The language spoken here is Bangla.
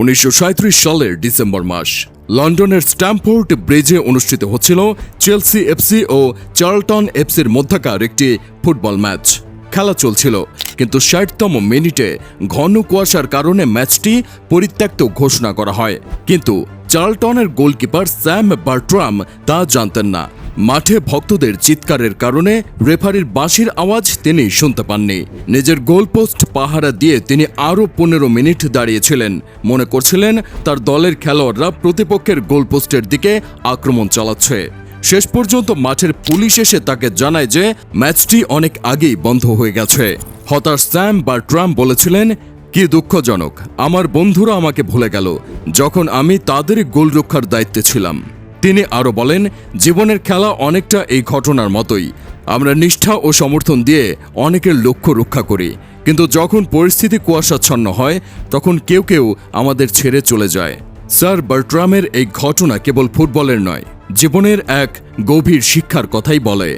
উনিশশো সালের ডিসেম্বর মাস। লন্ডনের স্ট্যাম্পোর্ট ব্রিজে অনুষ্ঠিত হচ্ছিল চেলসি এফসি ও চার্লটন এফসির মধ্যকার একটি ফুটবল ম্যাচ। খেলা চলছিল, কিন্তু ষাটতম মিনিটে ঘন কুয়াশার কারণে ম্যাচটি পরিত্যক্ত ঘোষণা করা হয়। কিন্তু চার্লটনের গোলকিপার স্যাম বার্ট্রাম তা জানতেন না। মাঠে ভক্তদের চিৎকারের কারণে রেফারির বাঁশির আওয়াজ তিনি শুনতে পাননি। নিজের গোলপোস্ট পাহারা দিয়ে তিনি আরও পনেরো মিনিট দাঁড়িয়েছিলেন। মনে করছিলেন তার দলের খেলোয়াড়রা প্রতিপক্ষের গোলপোস্টের দিকে আক্রমণ চালাচ্ছে। শেষ পর্যন্ত মাঠের পুলিশ এসে তাকে জানায় যে ম্যাচটি অনেক আগেই বন্ধ হয়ে গেছে। হতাশ স্যাম বা ট্রাম্প বলেছিলেন, কি দুঃখজনক, আমার বন্ধুরা আমাকে ভুলে গেল। যখন আমি তাদেরই গোলরক্ষার দায়িত্বে ছিলাম। তিনি আরও বলেন, জীবনের খেলা অনেকটা এই ঘটনার মতোই। আমরা নিষ্ঠা ও সমর্থন দিয়ে অনেকের লক্ষ্য রক্ষা করি। কিন্তু যখন পরিস্থিতি কুয়াশাচ্ছন্ন হয়, তখন কেউ কেউ আমাদের ছেড়ে চলে যায়। স্যার বার্ট্রামের এই ঘটনা কেবল ফুটবলের নয়, জীবনের এক গভীর শিক্ষার কথাই বলে।